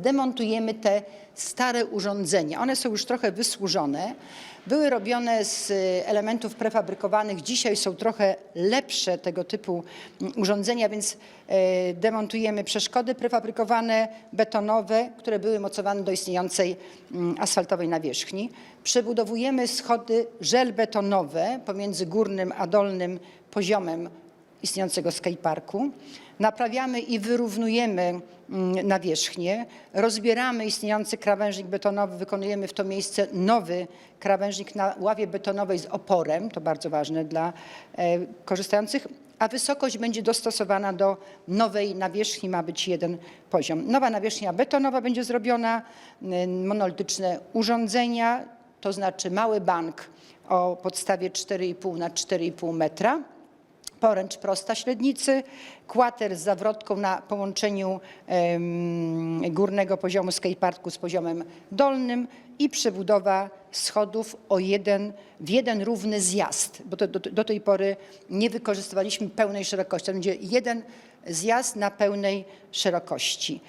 zdemontujemy te stare urządzenia. One są już trochę wysłużone. Były robione z elementów prefabrykowanych, dzisiaj są trochę lepsze tego typu mm, urządzenia, więc e, demontujemy przeszkody prefabrykowane, betonowe, które były mocowane do istniejącej mm, asfaltowej nawierzchni. Przebudowujemy schody żelbetonowe pomiędzy górnym a dolnym poziomem istniejącego skateparku. Naprawiamy i wyrównujemy mm, nawierzchnię, rozbieramy istniejący krawężnik betonowy, wykonujemy w to miejsce nowy krawężnik na ławie betonowej z oporem, to bardzo ważne dla e, korzystających, a wysokość będzie dostosowana do nowej nawierzchni, ma być jeden poziom. Nowa nawierzchnia betonowa będzie zrobiona, monolityczne urządzenia, to znaczy mały bank o podstawie 4,5 na 4,5 metra poręcz prosta średnicy, kwater z zawrotką na połączeniu górnego poziomu skateparku z poziomem dolnym i przebudowa schodów o jeden, w jeden równy zjazd, bo to, do, do tej pory nie wykorzystywaliśmy pełnej szerokości. To będzie jeden zjazd na pełnej szerokości.